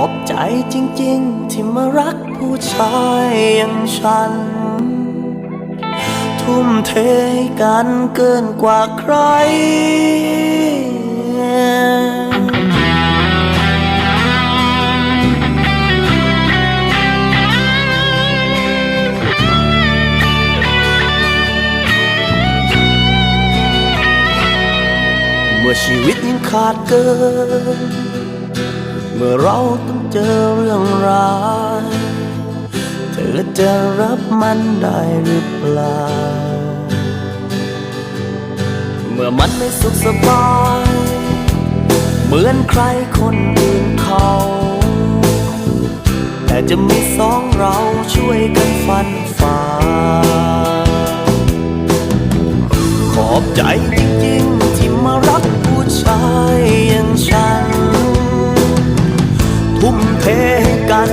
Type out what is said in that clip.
อบใจจริงๆ ที่มารักผู้ชายอย่างฉัน ทุ่มเทกันเกินกว่าใคร เมื่อชีวิตยังขาดเกิน มื่อเราต้องเจอเรื่องร้าย เธอจะรับมันได้หรือเปล่า เมื่อมันไม่สุขสบาย เหมือนใครคนอื่นเขาแต่จะมีสองเราช่วยกันฟันฝ่าขอบใจจริง ทุ่มเทให้กัน